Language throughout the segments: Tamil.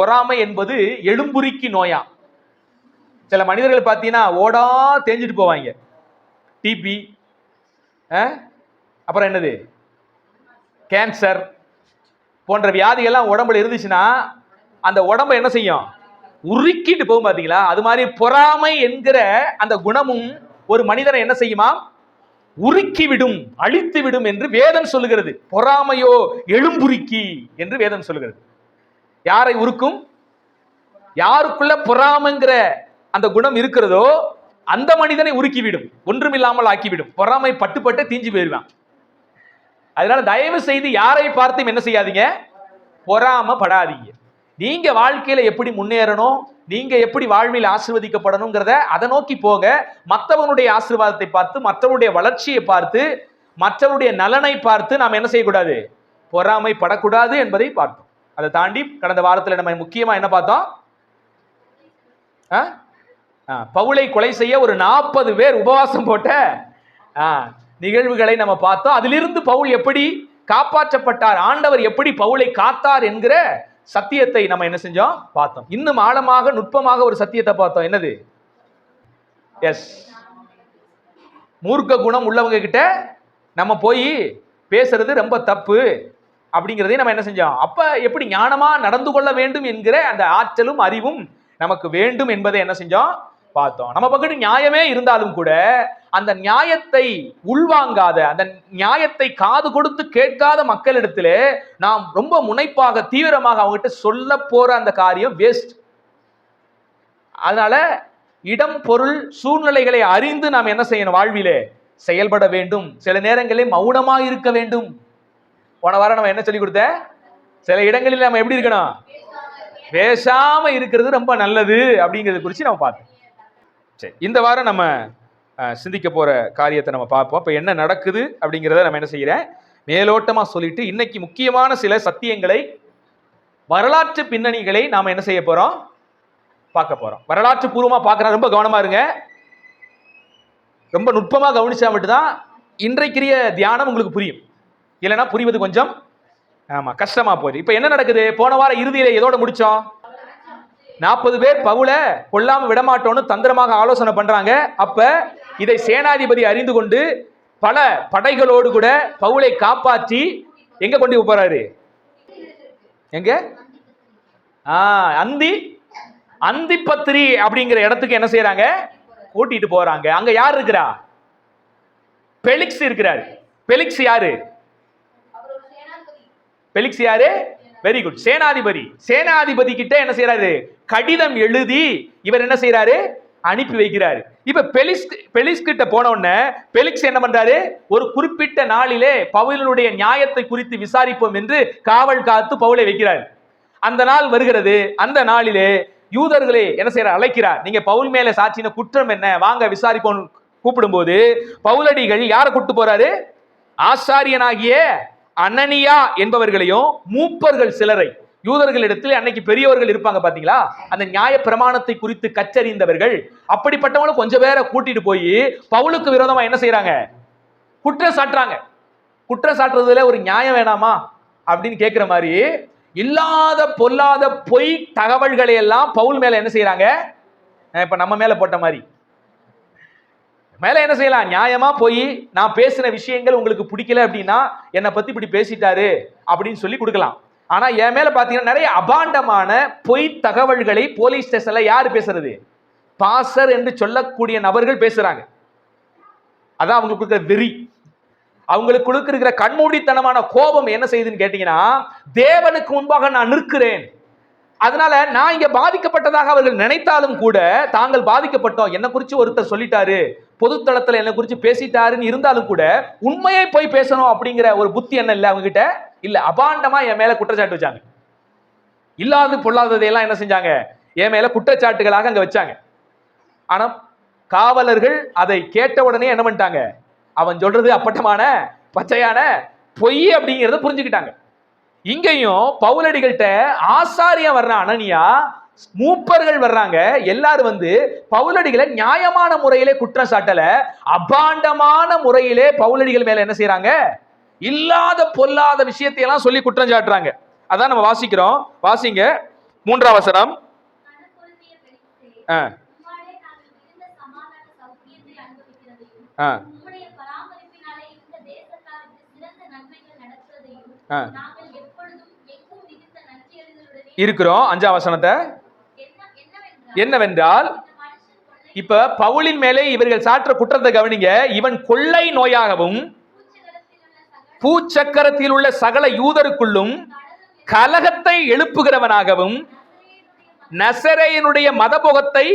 பொறாமை என்பது எழும்புரிக்கு நோயா. சில மனிதர்கள் பார்த்தீங்கன்னா ஓடா தேஞ்சிட்டு போவாங்க. டிபி அப்புறம் என்னது? கேன்சர் போன்ற வியாதிகள்லாம் உடம்புல இருந்துச்சுன்னா அந்த உடம்ப என்ன செய்யும்? உருக்கிட்டு போகும் பார்த்தீங்களா? அது மாதிரி பொறாமை என்கிற அந்த குணமும் ஒரு மனிதனை என்ன செய்யுமா? உருக்கி விடும் அழித்து விடும் என்று வேதம் சொல்லுகிறது. பொறாமையோ எழும்புருக்கி என்று வேதம் சொல்லுகிறது. யாரை உருக்கும்? யாருக்குள்ள பொறாமைங்கிற அந்த குணம் இருக்கிறதோ அந்த மனிதனை உருக்கிவிடும். ஒன்றுமில்லாமல் ஆக்கிவிடும். பொறாமை பட்டு பட்டு தீஞ்சு போயிருவான் அதனால தயவு செய்து யாரை பார்த்தும் என்ன செய்யாதீங்க? பொறாமப்படாதீங்க. நீங்க வாழ்க்கையில எப்படி முன்னேறணும் நீங்க எப்படி வாழ்வில் ஆசிர்வதிக்கப்படணுங்கிறத அதை நோக்கி போக மற்றவனுடைய ஆசீர்வாதத்தை பார்த்து மற்றவருடைய வளர்ச்சியை பார்த்து மற்றவருடைய நலனை பார்த்து நாம் என்ன செய்யக்கூடாது? பொறாமை படக்கூடாது என்பதை பார்த்தோம். அதை தாண்டி கடந்த வாரத்தில் நம்ம முக்கியமாக என்ன பார்த்தோம்? ஆ? ஆ, பவுலை கொலை செய்ய ஒரு நாற்பது பேர் உபவாசம் போட்ட நிகழ்வுகளை நம்ம பார்த்தோம். அதிலிருந்து பவுல் எப்படி காப்பாற்றப்பட்டார்? ஆண்டவர் எப்படி பவுலை காத்தார் என்கிற சத்தியத்தை நம்ம என்ன செஞ்சோம்? பார்த்தோம். இன்னும் ஆழமாக நுட்பமாக ஒரு சத்தியத்தை பார்த்தோம். என்னது? எஸ் மூர்க்க குணம் உள்ளவங்க கிட்ட நம்ம போய் பேசுறது ரொம்ப தப்பு. அப்படிங்கிறதையும் நம்ம என்ன செஞ்சோம்? அப்ப எப்படி ஞானமா நடந்து கொள்ள வேண்டும் என்கிற அந்த ஆற்றலும் அறிவும் நமக்கு வேண்டும் என்பதை என்ன செஞ்சோம்? பார்த்தோம். நம்ம பக்கத்து நியாயமே இருந்தாலும் கூட அந்த நியாயத்தை உள்வாங்காத அந்த நியாயத்தை காது கொடுத்து கேட்காத மக்களிடத்திலே நாம் ரொம்ப முனைப்பாக தீவிரமாக அவங்ககிட்ட சொல்ல போற அந்த காரியம் வேஸ்ட் அதனால இடம் பொருள் சூழ்நிலைகளை அறிந்து நாம் என்ன செய்யணும் வாழ்விலே? செயல்பட வேண்டும். சில நேரங்களில் மௌனமாக இருக்க வேண்டும். போன வாரம் நம்ம என்ன சொல்லி கொடுத்த சில இடங்களில் நம்ம எப்படி இருக்கணும்? பேசாம இருக்கிறது ரொம்ப நல்லது அப்படிங்கிறத குறித்து நம்ம பார்த்தோம் சரி இந்த வாரம் நம்ம சிந்திக்க போகிற காரியத்தை நம்ம பார்ப்போம். இப்போ என்ன நடக்குது அப்படிங்கிறத நம்ம என்ன செய்கிறேன் மேலோட்டமாக சொல்லிட்டு இன்னைக்கு முக்கியமான சில சத்தியங்களை வரலாற்று பின்னணிகளை நாம் என்ன செய்ய போகிறோம் பார்க்க போகிறோம் வரலாற்று பூர்வமாக பார்க்கற ரொம்ப கவனமாக இருங்க. ரொம்ப நுட்பமாக கவனிச்சா மட்டும்தான் இன்றைக்குரிய தியானம் உங்களுக்கு புரியும். இல்லைன்னா புரிவது கொஞ்சம் ஆமா கஷ்டமா போயிரு இப்போ என்ன நடக்குது? போன வாரம் இறுதியில எதோட முடிச்சோம்? நாற்பது பேர் பவுல கொல்லாம விடமாட்டோம்னு தந்திரமாக ஆலோசனை பண்றாங்க. அப்ப இதை சேனாதிபதி அறிந்து கொண்டு பல படைகளோடு கூட பவுலை காப்பாற்றி எங்க கொண்டு போகிறாரு போறாரு? எங்க? ஆ அந்தி அந்திப்பத்திரி அப்படிங்கிற இடத்துக்கு என்ன செய்யறாங்க? கூட்டிட்டு போறாங்க. அங்க யார் இருக்கிறா? பெலிக்ஸ் இருக்கிறார். பெலிக்ஸ் யாரு? பெலிக்ஸ் யாரு? வெரி குட் சேனாதிபதி. சேனாதிபதி கிட்ட என்ன செய்யறாரு கடிதம் எழுதி இவர் என்ன செய்யறாரு அனுப்பி வைக்கிறாரு. இப்ப பெலிஸ் பெலிஸ் கிட்ட போன உடனே பெலிக்ஸ் என்ன பண்றாரு? ஒரு குறிப்பிட்ட நாளிலே பவுலினுடைய நியாயத்தை குறித்து விசாரிப்போம் என்று காவல் காத்து பவுலை வைக்கிறார். அந்த நாள் வருகிறது. அந்த நாளிலே யூதர்களே என்ன செய்யற அழைக்கிறார். நீங்க பவுல் மேல சாட்சின குற்றம் என்ன? வாங்க விசாரிப்போம் கூப்பிடும்போது பவுலடிகள் யாரை கூப்பிட்டு போறாரு? ஆசாரியனாகிய அனனியா என்பவர்களையும் மூப்பர்கள் சிலரை. யூதர்களிடத்தில் அன்னைக்கு பெரியவர்கள் இருப்பாங்க பாத்தீங்களா? அந்த நியாய பிரமாணத்தை குறித்து கச்சறிந்தவர்கள் அப்படிப்பட்டவங்களும் கொஞ்சம் பேரை கூட்டிட்டு போய் பவுலுக்கு விரோதமா என்ன செய்யறாங்க குற்றம் சாட்டுறாங்க. குற்றம் சாட்டுறதுல ஒரு நியாயம் வேணாமா? அப்படின்னு கேட்கிற மாதிரி இல்லாத பொல்லாத பொய் தகவல்களை எல்லாம் பவுல் மேல என்ன செய்யறாங்க இப்ப நம்ம மேல போட்ட மாதிரி. மேலே என்ன செய்யலாம்? நியாயமா போய் நான் பேசின விஷயங்கள் உங்களுக்கு பிடிக்கல அப்படின்னா என்னை பத்தி இப்படி பேசிட்டாரு அப்படின்னு சொல்லி கொடுக்கலாம். ஆனா என் மேல பாத்தீங்கன்னா நிறைய அபாண்டமான பொய் தகவல்களை போலீஸ் ஸ்டேஷன்ல யாரு பேசுறது? பாசர் என்று சொல்லக்கூடிய நபர்கள் பேசுறாங்க. அதான் அவங்களுக்கு இருக்கிற வெறி. அவங்களுக்கு இருக்கிற கண்மூடித்தனமான கோபம் என்ன செய்யுதுன்னு கேட்டீங்கன்னா தேவனுக்கு முன்பாக நான் நிற்கிறேன். அதனால நான் இங்க பாதிக்கப்பட்டதாக அவர்கள் நினைத்தாலும் கூட தாங்கள் பாதிக்கப்பட்டோம். என்ன குறிச்சு ஒருத்தர் சொல்லிட்டாரு. பொதுத்தளத்துல என்ன குறித்து பேசிட்டாருன்னு இருந்தாலும் கூட உண்மையை போய் பேசணும் அப்படிங்கிற ஒரு புத்தி என்ன இல்லை அவங்க கிட்ட இல்ல அபாண்டமா என் மேல குற்றச்சாட்டு வச்சாங்க. இல்லாது பொல்லாததையெல்லாம் என்ன செஞ்சாங்க? என் மேல குற்றச்சாட்டுகளாக அங்க வச்சாங்க. ஆனா காவலர்கள் அதை கேட்ட உடனே என்ன பண்ணிட்டாங்க? அவன் சொல்றது அப்பட்டமான பச்சையான பொய் அப்படிங்கிறத புரிஞ்சுக்கிட்டாங்க. இங்கேயும் பவுலடிகள்கிட்ட ஆசாரியம் வர்ற அனனியா மூப்பர்கள் வர்றாங்க. எல்லாரும் வந்து பவுலடிகளை நியாயமான முறையிலே குற்றம் சாட்டல. அபாண்டமான முறையிலே பவுலடிகள் மேல என்ன செய்றாங்க? இல்லாத பொல்லாத விஷயத்தை எல்லாம் சொல்லி குற்றம் சாட்டுறாங்க. அதான் நம்ம வாசிக்கிறோம். வாசிங்க. மூன்றாம் வசனம். இருக்கிறோம். அஞ்சாம் வசனத்தை. என்னவென்றால், இப்ப பவுலின் மேலே இவர்கள் சாற்ற குற்றத்தை கவனிங்க. இவன் கொள்ளை நோயாகவும் பூச்சக்கரத்தில் உள்ள சகல யூதருக்குள்ளும் கலகத்தை எழுப்புகிறவனாகவும் நசரையனுடைய மதபோகத்தை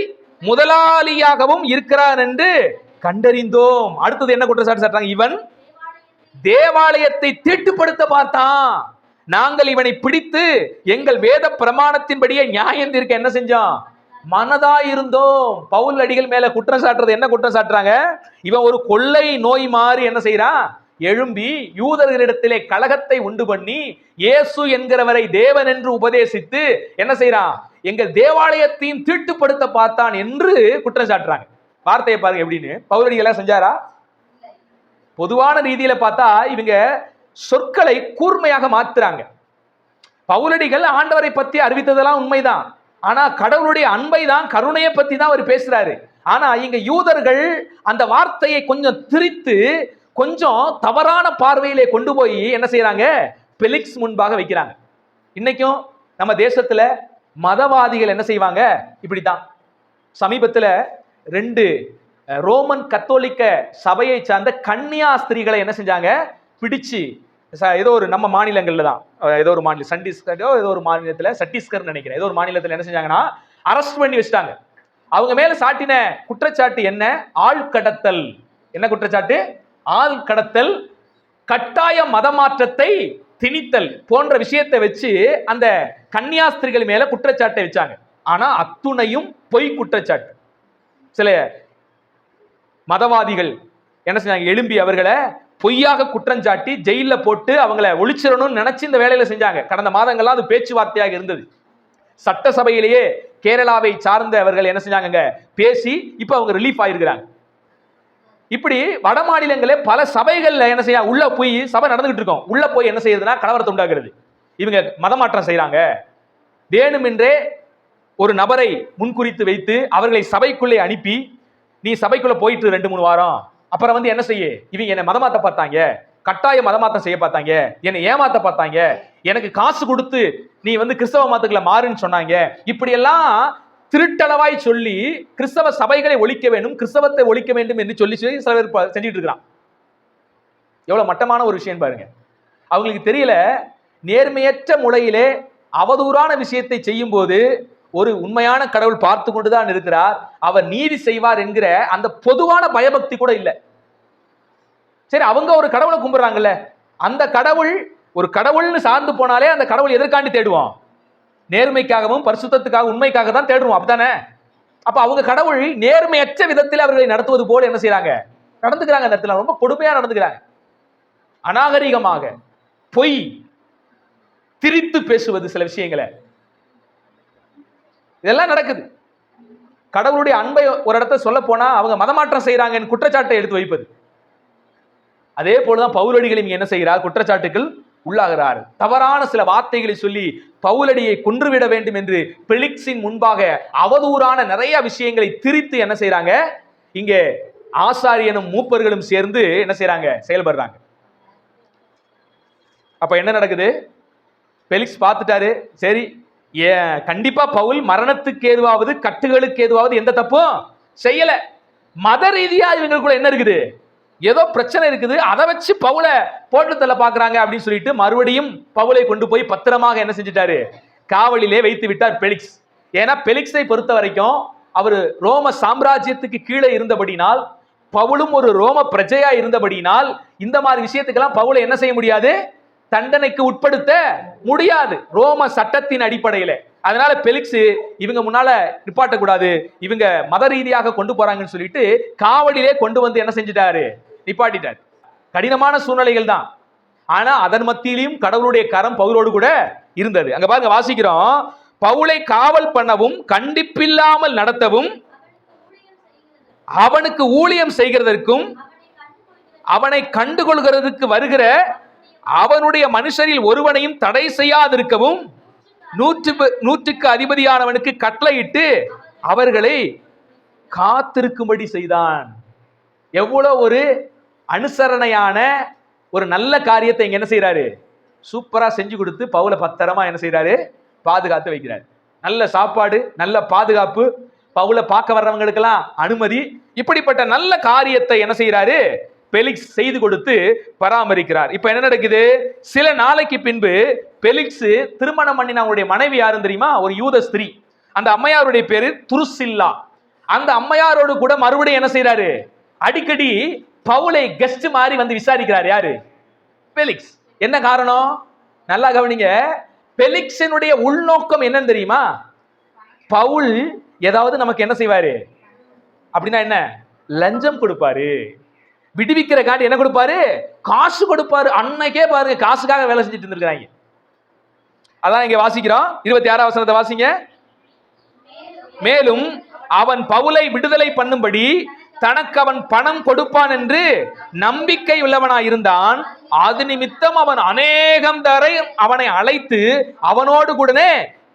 முதலாளியாகவும் இருக்கிறான் என்று கண்டறிந்தோம். அடுத்தது என்ன குற்றச்சாட்டு சாட்டாங்க இவன் தேவாலயத்தை தீட்டுப்படுத்த பார்த்தான். நாங்கள் இவனை பிடித்து எங்கள் வேத பிரமாணத்தின்படியே நியாயம் தீர்க்க என்ன செஞ்சோம்? மனதா இருந்தோம் பவுல் அடிகள் மேல குற்றம் சாட்டுறது என்ன குற்றம் சாட்டுறாங்க? இவன் ஒரு கொள்ளை நோய் மாறி என்ன செய்யறான் எழும்பி யூதர்களிடத்திலே கழகத்தை உண்டு பண்ணி இயேசு என்கிறவரை தேவன் என்று உபதேசித்து என்ன செய்யறான் எங்கள் தேவாலயத்தையும் தீட்டுப்படுத்த பார்த்தான் என்று குற்றம் சாட்டுறாங்க. வார்த்தையை பாருங்க எப்படின்னு. பவுலடிகளா செஞ்சாரா? பொதுவான ரீதியில பார்த்தா இவங்க சொற்களை கூர்மையாக மாத்துறாங்க. பவுலடிகள் ஆண்டவரை பத்தி அறிவித்ததெல்லாம் உண்மைதான். ஆனா கடவுளுடைய அன்பை தான் கருணையை பத்தி தான் அவர் பேசுறாரு. ஆனா இங்க யூதர்கள் அந்த வார்த்தையை கொஞ்சம் திரித்து கொஞ்சம் தவறான பார்வையிலே கொண்டு போய் என்ன செய்கிறாங்க பெலிக்ஸ் முன்பாக வைக்கிறாங்க. இன்னைக்கும் நம்ம தேசத்துல மதவாதிகள் என்ன செய்வாங்க? இப்படித்தான். சமீபத்துல ரெண்டு ரோமன் கத்தோலிக்க சபையை சார்ந்த கன்னியாஸ்திரிகளை என்ன செஞ்சாங்க? பிடிச்சு ஏதோ ஒரு நம்ம மாநிலங்களில் தான். ஏதோ ஒரு மாநிலம் சண்டீஸ்கரோ ஏதோ ஒரு மாநிலத்தில் சட்டீஸ்கர்னு நினைக்கிறேன். ஏதோ ஒரு மாநிலத்தில் என்ன செஞ்சாங்கன்னா அரெஸ்ட் பண்ணி வச்சிட்டாங்க. அவங்க மேல சாட்டின குற்றச்சாட்டு என்ன? ஆள் கடத்தல். என்ன குற்றச்சாட்டு? ஆள் கடத்தல் கட்டாய மதமாற்றத்தை திணித்தல் போன்ற விஷயத்தை வச்சு அந்த கன்னியாஸ்திரிகள் மேல குற்றச்சாட்டை வச்சாங்க. ஆனா அத்துணையும் பொய் குற்றச்சாட்டு. சில மதவாதிகள் என்ன செஞ்சாங்க? எழும்பி அவர்களை பொய்யாக குற்றஞ்சாட்டி ஜெயிலில் போட்டு அவங்கள ஒழிச்சிடணும்னு நினைச்சு இந்த வேலையில செஞ்சாங்க. கடந்த மாதங்கள்லாம் அது பேச்சுவார்த்தையாக இருந்தது. சட்டசபையிலேயே கேரளாவை சார்ந்தவர்கள் என்ன செஞ்சாங்க பேசி இப்போ அவங்க ரிலீஃப் ஆயிருக்கிறாங்க. இப்படி வட மாநிலங்களே பல சபைகளில் என்ன செய்ய உள்ள போய் சபை நடந்துகிட்டு இருக்கோம். உள்ள போய் என்ன செய்யறதுன்னா கலவரத்தை உண்டாக்குறது. இவங்க மதமாற்றம் செய்கிறாங்க வேணுமென்றே ஒரு நபரை முன்குறித்து வைத்து அவர்களை சபைக்குள்ளே அனுப்பி நீ சபைக்குள்ளே போயிட்டு ரெண்டு மூணு வாரம். அப்புறம் வந்து என்ன செய்ய? இவங்க என்னை மதமாத்த பார்த்தாங்க. கட்டாய மதமாத்தம் செய்ய பார்த்தாங்க. என்னை ஏமாத்த பார்த்தாங்க. எனக்கு காசு கொடுத்து நீ வந்து கிறிஸ்தவ மதத்துக்குள்ள மாறுன்னு சொன்னாங்க. இப்படியெல்லாம் திருட்டளவாய் சொல்லி கிறிஸ்தவ சபைகளை ஒழிக்க வேண்டும் கிறிஸ்தவத்தை ஒழிக்க வேண்டும் என்று சொல்லி சொல்லி சில பேர் செஞ்சுட்டு இருக்கிறான். எவ்வளவு மட்டமான ஒரு விஷயம் பாருங்க. அவங்களுக்கு தெரியல நேர்மையற்ற முறையிலே அவதூறான விஷயத்தை செய்யும் போது ஒரு உண்மையான கடவுள் பார்த்து கொண்டுதான் இருக்கிறார். அவர் நீதி செய்வார் என்கிற அந்த பொதுவான பயபக்தி கூட இல்லை. சரி அவங்க ஒரு கடவுளை கும்பிடுறாங்கல்ல. அந்த கடவுள் ஒரு கடவுள்னு சார்ந்து போனாலே அந்த கடவுள் எதற்காண்டி தேடுவோம் நேர்மைக்காகவும் பரிசுத்தத்துக்காக உண்மைக்காக தான் தேடுவோம். அப்படித்தானே? அப்ப அவங்க கடவுள் நேர்மையற்ற விதத்தில் அவர்களை நடத்துவது போல என்ன செய்யறாங்க நடந்துக்கிறாங்க அந்த இடத்துல. ரொம்ப கொடுமையா நடந்துக்கிறாங்க. அநாகரிகமாக பொய் திரித்து பேசுவது சில விஷயங்களை. இதெல்லாம் நடக்குது. கடவுளுடைய அன்பை ஒரு இடத்த சொல்ல போனா அவங்க மதமாற்றம் செய்யறாங்கன்னு குற்றச்சாட்டை எடுத்து வைப்பது. அதே போலதான் பௌரடிகள் இங்க என்ன செய்கிறார் குற்றச்சாட்டுகள் உள்ளாகிறார். தவறான சில வார்த்தைகளை சொல்லி பவுலடியை கொன்றுவிட வேண்டும் என்று பெலிக்ஸின் முன்பாக அவதூறான நிறைய விஷயங்களை திரித்து என்ன செய்யறாங்க இங்கே ஆசாரியனும் மூப்பர்களும் சேர்ந்து என்ன செய்யறாங்க செயல்படுறாங்க. அப்ப என்ன நடக்குது? பெலிக்ஸ் பார்த்துட்டாரு. சரி ஏ கண்டிப்பா பவுல் மரணத்துக்கு ஏதுவாவது கட்டுகளுக்கு ஏதுவாவது எந்த தப்பும் செய்யல. மத ரீதியா இவங்களுக்குள்ள என்ன இருக்குது? ஏதோ பிரச்சனை இருக்குது. அதை வச்சு பவுலை போட்டு தள்ள பாக்குறாங்க அப்படின்னு சொல்லிட்டு மறுபடியும் பவுலை கொண்டு போய் பத்திரமாக என்ன செஞ்சிட்டாரு? காவலிலே வைத்து விட்டார் பெலிக்ஸ். ஏன்னா பெலிக்ஸை பொறுத்த வரைக்கும் அவர் ரோம சாம்ராஜ்யத்துக்கு கீழே இருந்தபடினால் பவுலும் ஒரு ரோம பிரஜையா இருந்தபடினால் இந்த மாதிரி விஷயத்துக்கெல்லாம் பவுலை என்ன செய்ய முடியாது? தண்டனைக்கு உட்படுத்த முடியாது. ரோம சட்டத்தின் அடிப்படையில. அதனால பெலிக்ஸ் இவங்க முன்னால நிப்பாட்டக்கூடாது. இவங்க மத ரீதியாக கொண்டு போறாங்கன்னு சொல்லிட்டு காவலிலே கொண்டு வந்து என்ன செஞ்சிட்டாரு? நிப்பாட்டிட்டார். கடினமான சூழ்நிலைகள் தான். ஆனா அதன் மத்தியிலும் கடவுளுடைய கரம் பவுலோடு கூட இருந்தது. அங்க பாருங்க வாசிக்கிறோம். பவுலை காவல் பண்ணவும் கண்டிப்பில்லாமல் நடத்தவும் அவனுக்கு ஊழியம் செய்கிறதற்கும் அவனை கண்டுகொள்கிறதுக்கு வருகிற அவனுடைய மனுஷரில் ஒருவனையும் தடை செய்யாதிருக்கவும் நூற்று நூற்றுக்கு அதிபதியானவனுக்கு கட்டளையிட்டு அவர்களை காத்திருக்கும்படி செய்தான். எவ்வளோ ஒரு அனுசரணையான ஒரு நல்ல காரியத்தை இங்க என்ன செய்கிறாரு சூப்பரா செஞ்சு கொடுத்து பவுல பத்திரமா என்ன செய்கிறாரு பாதுகாத்து வைக்கிறார். நல்ல சாப்பாடு நல்ல பாதுகாப்பு பவுல பார்க்க வர்றவங்களுக்கெல்லாம் அனுமதி இப்படிப்பட்ட நல்ல காரியத்தை என்ன செய்கிறாரு பெலிக்ஸ் செய்து கொடுத்து பராமரிக்கிறார். இப்போ என்ன நடக்குது? சில நாளைக்கு பின்பு பெலிக்ஸ் திருமணம் பண்ணின அவருடைய மனைவி யாருன்னு தெரியுமா? ஒரு யூத ஸ்திரீ. அந்த அம்மையாருடைய பேரு துருசில்லா. அந்த அம்மையாரோடு கூட மறுபடியும் என்ன செய்யறாரு அடிக்கடி பவுலை கெஸ்ட் மாதிரி வந்து விசாரிக்கிறார். யாரு? பெலிக்ஸ் என்ன காரணம்? நல்லா கவனிங்க. பெலிக்ஸினுடைய உள்நோக்கம் என்னன்னு தெரியுமா? பவுல் ஏதாவது நமக்கு என்ன செய்வாரு? அப்படின்னா என்ன? லஞ்சம் கொடுப்பாரு. விடுவிக்கிற காட்டி என்ன கொடுப்பாரு? காசு கொடுப்பாரு. அன்னைக்கே பாருங்க காசுக்காக வேலை செஞ்சுட்டு இருந்திருக்காங்க அதான் இங்க வாசிக்கிறோம். இருபத்தி ஆறாம் வசனத்தை வாசிங்க. மேலும் அவன் பவுலை விடுதலை பண்ணும்படி தனக்கு அவன் பணம் கொடுப்பான் என்று நம்பிக்கை உள்ளவனாய் இருந்தான் அது நிமித்தம் அவன் அநேகம் தரை அவனை அழைத்து அவனோடு கூடனே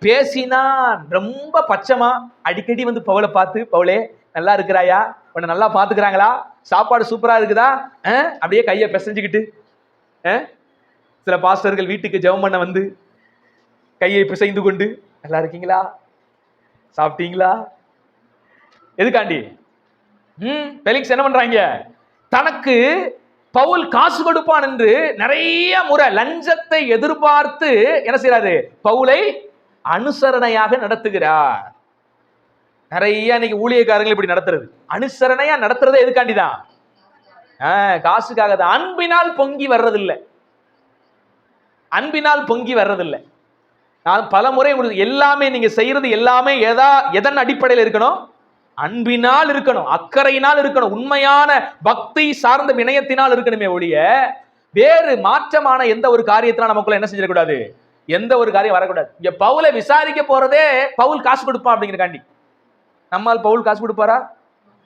பேசினான். ரொம்ப பச்சமா அடிக்கடி வந்து பவுலை பார்த்து பவுலே நல்லா இருக்கிறாயா? உன்னை நல்லா பார்த்துக்கிறாங்களா? சாப்பாடு சூப்பரா இருக்குதா? அப்படியே கையை பிசைஞ்சுக்கிட்டு சில பாஸ்டர்கள் வீட்டுக்கு ஜெபம் பண்ண வந்து கையை பிசைந்து கொண்டு நல்லா இருக்கீங்களா? சாப்பிட்டீங்களா? எதுக்காண்டி? ம் பெலிக்ஸ் என்ன பண்றாங்க? தனக்கு பவுல் காசு கொடுப்பான் என்று நிறைய முறை லஞ்சத்தை எதிர்பார்த்து என்ன செய்யறாரு பவுலை அனுசரணையாக நடத்துகிறார். நிறைய இன்னைக்கு ஊழியக்காரங்களை இப்படி நடத்துறது. அனுசரணையா நடத்துறதே எதுக்காண்டி தான் காசுக்காக தான். அன்பினால் பொங்கி வர்றதில்லை. அன்பினால் பொங்கி வர்றதில்லை. நான் பல முறை உங்களுக்கு எல்லாமே நீங்க செய்யறது எல்லாமே எதா எதன் அடிப்படையில் இருக்கணும்? அன்பினால் இருக்கணும் அக்கறையினால் இருக்கணும் உண்மையான பக்தி சார்ந்த வினயத்தினால் இருக்கணுமே ஒழிய வேறு மாற்றமான எந்த ஒரு காரியத்தினால் நமக்குள்ள என்ன செஞ்சிடக்கூடாது? எந்த ஒரு காரியம் வரக்கூடாது. இங்க பவுலை விசாரிக்க போறதே பவுல் காசு கொடுப்பான் அப்படிங்கிறக்காண்டி. நம்மால் பவுல் காசு கொடுப்பாரா?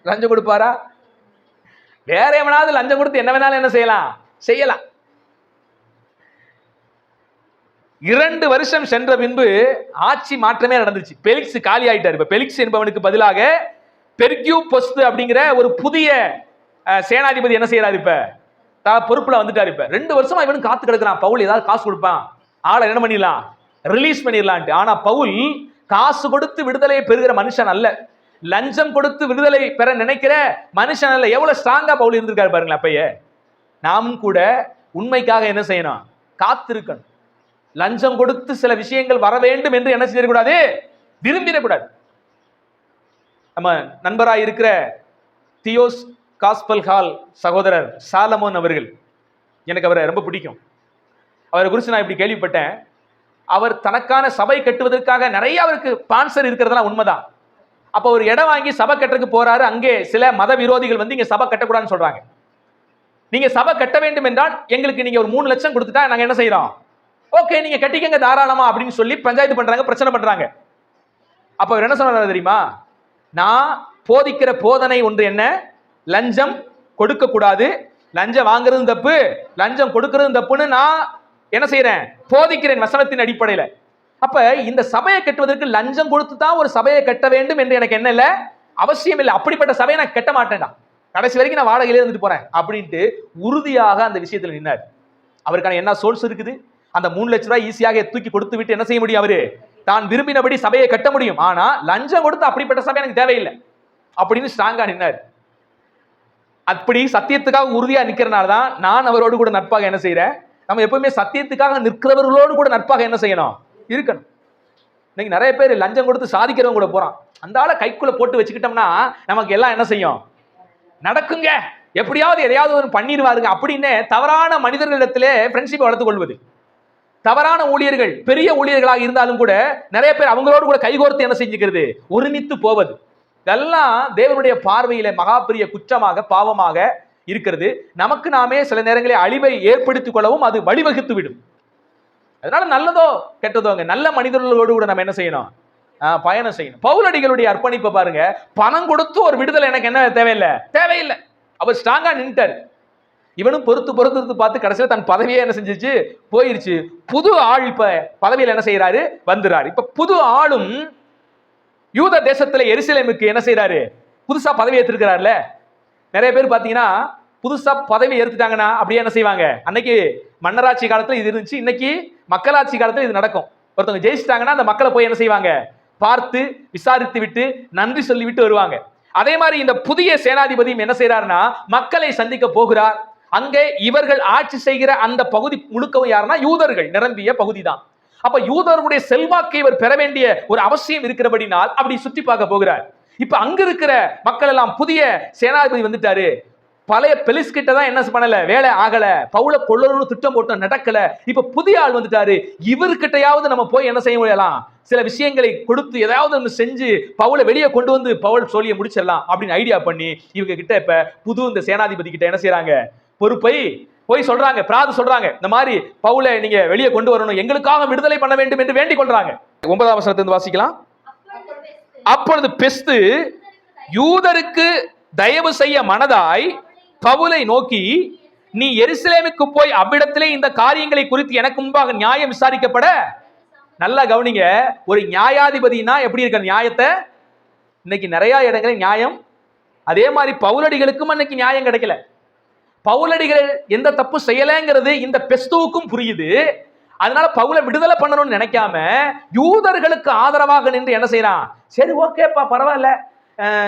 லஞ்சம் கொடுப்பாரா? வேற எவனாவது லஞ்சம் கொடுத்து என்ன வேணாலும் என்ன செய்யலாம்? செய்யலாம். இரண்டு வருஷம் சென்ற பின்பு ஆட்சி மாற்றமே நடந்துச்சு பெலிக்ஸ் காலி ஆயிட்டார். இப்ப பெலிக்ஸ் என்பவனுக்கு பதிலாக பெர்கியூ பொஸ்து அப்படிங்கிற ஒரு புதிய சேனாதிபதி என்ன செய்யறாரு இப்ப? பொறுப்புல வந்துட்டாரு இப்ப. ரெண்டு வருஷமா இவனும் காத்து கிடக்குறான். பவுல் ஏதாவது காசு கொடுப்பான். ஆளை என்ன பண்ணிடலாம்? ரிலீஸ் பண்ணிடலான்ட்டு. ஆனா பவுல் காசு கொடுத்து விடுதலையை பெறுகிற மனுஷன் அல்ல. லஞ்சம் கொடுத்து விடுதலை பெற நினைக்கிற மனுஷன் அல்ல எவ்வளவு ஸ்ட்ராங்கா பவுல் இருந்திருக்காரு பாருங்களேன் அப்பையே. நாமும் கூட உண்மைக்காக என்ன செய்யணும்? காத்திருக்கணும். லஞ்சம் கொடுத்து சில விஷயங்கள் வர வேண்டும் என்று என்ன செய்யக்கூடாது? விரும்பிடக்கூடாது. நம்ம நண்பராக இருக்கிற தியோஸ் காஸ்பல் ஹால் சகோதரர் சாலமோன் அவர்கள் எனக்கு அவரை ரொம்ப பிடிக்கும். அவரை குறித்து நான் இப்படி கேள்விப்பட்டேன். அவர் தனக்கான சபை கட்டுவதற்காக நிறைய அவருக்கு ஸ்பான்சர் இருக்கிறதெல்லாம் உண்மைதான். அப்போ ஒரு இடம் வாங்கி சபை கட்டுறதுக்கு போறாரு அங்கே சில மத விரோதிகள் வந்து இங்க சபை கட்டக்கூடாதுன்னு சொல்றாங்க. நீங்க சபை கட்ட வேண்டும் என்றால் எங்களுக்கு நீங்க ஒரு மூணு லட்சம் கொடுத்துட்டா நாங்க என்ன செய்யறோம்? ஓகே நீங்க கட்டிக்கங்க தாராளமா அப்படின்னு சொல்லி பஞ்சாயத்து பண்றாங்க பிரச்சனை பண்றாங்க. அப்ப அவர் என்ன சொன்னாரு தெரியுமா? நான் போதிக்கிற போதனை ஒன்று என்ன? லஞ்சம் கொடுக்க கூடாது. லஞ்சம் வாங்குறதும் தப்பு லஞ்சம் கொடுக்கறதும் தப்புன்னு நான் என்ன செய்யறேன்? போதிக்கிறேன் வசனத்தின் அடிப்படையில. அப்ப இந்த சபையை கட்டுவதற்கு லஞ்சம் கொடுத்து தான் ஒரு சபையை கட்ட வேண்டும் என்று எனக்கு என்ன இல்லை? அவசியம் இல்லை. அப்படிப்பட்ட சபையை நான் கட்ட மாட்டேன்டா. கடைசி வரைக்கும் நான் வாடகையிலே இருந்துட்டு போறேன் அப்படின்ட்டு உறுதியாக அந்த விஷயத்தில் நின்னார். அவருக்கான என்ன சோர்ஸ் இருக்குது? அந்த மூணு லட்ச ரூபாய் ஈஸியாக தூக்கி கொடுத்து விட்டு என்ன செய்ய முடியும் அவரு? தான் விரும்பினபடி சபையை கட்ட முடியும். ஆனா லஞ்சம் கொடுத்து அப்படிப்பட்ட சபை எனக்கு தேவையில்லை. அப்படின்னு ஸ்ட்ராங்கா நின்னார். அப்படி சத்தியத்துக்காக உறுதியா நிக்கிறனால தான் நான் அவரோடு கூட நட்பாக என்ன செய்யறேன் நம்ம எப்பவுமே சத்தியத்துக்காக நிற்கிறவர்களோடு கூட நட்பாக என்ன செய்யணும்? இருக்கணும். இன்னைக்கு நிறைய பேர் லஞ்சம் கொடுத்து சாதிக்கிறவங்க கூட போகிறான் அந்த ஆளை கைக்குள்ளே போட்டு வச்சுக்கிட்டோம்னா நமக்கு எல்லாம் என்ன செய்யும்? நடக்குங்க. எப்படியாவது எதையாவது ஒரு பண்ணிடுவாருங்க. அப்படின்னு தவறான மனிதர்களிடத்திலே ஃப்ரெண்ட்ஷிப்பை வளர்த்து கொள்வது. தவறான ஊழியர்கள் பெரிய ஊழியர்களாக இருந்தாலும் கூட நிறைய பேர் அவங்களோடு கூட கைகோர்த்து என்ன செஞ்சுக்கிறது? ஒருமித்து போவது. இதெல்லாம் தேவனுடைய பார்வையில மகாபெரிய குற்றமாக பாவமாக இருக்கிறது. நமக்கு நாமே சில நேரங்களில் அழிவை ஏற்படுத்திக் கொள்ளவும் அது வழிவகுத்து விடும் அதனால நல்லதோ கெட்டதோங்க நல்ல மனிதர்களோடு கூட நம்ம என்ன செய்யணும்? பயணம் செய்யணும். பவுலடிகளுடைய அர்ப்பணிப்பை பாருங்க. பணம் கொடுத்து ஒரு விடுதலை எனக்கு என்ன தேவையில்லை? தேவையில்லை. அவர் ஸ்ட்ராங்கா நின்ட்டார் இவனும் பொறுத்து பொறுத்து பார்த்து கடைசியில் தன் பதவியே என்ன செஞ்சிச்சு? போயிருச்சு. புது ஆள் இப்ப பதவியில் என்ன செய்யறாரு வந்துறாரு. இப்ப புது ஆளும் யூத தேசத்துல எருசலேமுக்கு என்ன செய்யறாரு புதுசா பதவி ஏற்றிருக்கிறாருல நிறைய பேர் பாத்தீங்கன்னா புதுசா பதவி ஏற்றுட்டாங்கன்னா அப்படியே என்ன செய்வாங்க? அன்னைக்கு மன்னராட்சி காலத்துல இது இருந்துச்சு. இன்னைக்கு மக்களாட்சி காலத்துல இது நடக்கும். ஒருத்தவங்க ஜெயிச்சிட்டாங்கன்னா அந்த மக்களை போய் என்ன செய்வாங்க? பார்த்து விசாரித்து விட்டு நன்றி சொல்லிவிட்டு வருவாங்க. அதே மாதிரி இந்த புதிய சேனாதிபதியும் என்ன செய்யறாருன்னா மக்களை சந்திக்க போகிறார். அங்கே இவர்கள் ஆட்சி செய்கிற அந்த பகுதி முழுக்கவும் யாருன்னா யூதர்கள் நிரம்பிய பகுதி தான் அப்ப யூதர்களுடைய செல்வாக்கை இவர் பெற வேண்டிய ஒரு அவசியம் இருக்கிறபடினால் அப்படி சுற்றி பார்க்க போகிறார். இப்ப அங்க இருக்கிற மக்கள் எல்லாம் புதிய சேனாதிபதி வந்துட்டாரு. பழைய பெலிஸ் கிட்ட தான் என்ன பண்ணல? வேலை ஆகல. பவுல கொள்ளணும்னு திட்டம் போட்டு நடக்கல. இப்ப புதிய ஆள் வந்துட்டாரு. இவர்கிட்டயாவது நம்ம போய் என்ன செய்ய முடியலாம்? சில விஷயங்களை கொடுத்து ஏதாவது ஒன்று செஞ்சு பவுலை வெளியே கொண்டு வந்து பவுல் சொல்லிய முடிச்சிடலாம் அப்படின்னு ஐடியா பண்ணி இவங்க கிட்ட இப்ப புது இந்த சேனாதிபதி கிட்ட என்ன செய்யறாங்க பொறுப்பை போய் சொல்றாங்க. பிராது சொல்றாங்க. இந்த மாதிரி பவுலை நீங்க வெளியே கொண்டு வரணும். எங்களுக்காக விடுதலை பண்ண வேண்டும் என்று வேண்டிக் கொள்றாங்க. ஒன்பதாம் வசனத்திலிருந்து வாசிக்கலாம். அப்பொழுது அப்பொழுது பெஸ்து யூதருக்கு தயவு செய்ய மனதாய் பவுலை நோக்கி நீ எருசலேமுக்கு போய் அவ்விடத்திலே இந்த காரியங்களை குறித்து எனக்கு முன்பாக நியாயம் விசாரிக்கப்பட. நல்லா கவனிங்க ஒரு நியாயாதிபதினா எப்படி இருக்க நியாயத்தை? இன்னைக்கு நிறைய இடங்களில் நியாயம். அதே மாதிரி பவுலடிகளுக்கும் அன்னைக்கு நியாயம் கிடைக்கல. பவுலடிகள் எந்த தப்பு செய்யலைங்கிறது இந்த பெஸ்துவுக்கும் புரியுது. அதனால பவுலை விடுதலை பண்ணணும்னு நினைக்காம யூதர்களுக்கு ஆதரவாக நின்று என்ன செய்யறான்? சரி ஓகேப்பா பரவாயில்ல.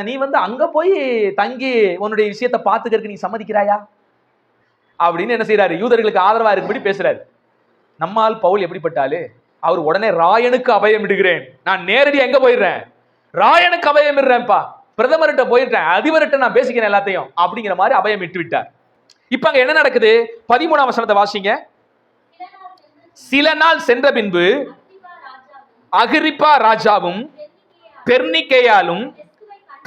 நீ வந்து அங்க போய் தங்கி உன்னுடைய விஷயத்தை பார்த்துக்கிறதுக்கு நீ சம்மதிக்கிறாயா? அப்படின்னு என்ன செய்யறாரு யூதர்களுக்கு ஆதரவா இருக்கும்படி பேசுறாரு. நம்மால் பவுல் எப்படிப்பட்டாலு அவர் உடனே ராயனுக்கு அபயம் இடுகிறேன். நான் நேரடியாக எங்க போயிடுறேன்? ராயனுக்கு அபயம் இடுறேன்ப்பா. பிரதமர்கிட்ட போயிட்டேன். அதிபர்கிட்ட நான் பேசிக்கிறேன் எல்லாத்தையும். அப்படிங்கிற மாதிரி அபயம் இட்டு விட்டார். இப்ப அங்க என்ன நடக்குது? பதிமூணாம் வசனத்தை வாசிங்க. சில நாள் சென்ற பின்பு ராஜாவும் அகிரிப்பா ராஜாவும் பெர்னிக்கேயாலும்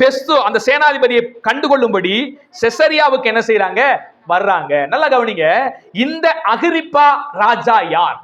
பெஸ்து அந்த சேனாதிபதியை கண்டுகொள்ளும்படி செசரியாவுக்கு என்ன செய்யறாங்க வர்றாங்க. நல்லா கவனிங்க. இந்த அகிரிப்பா ராஜா யார்?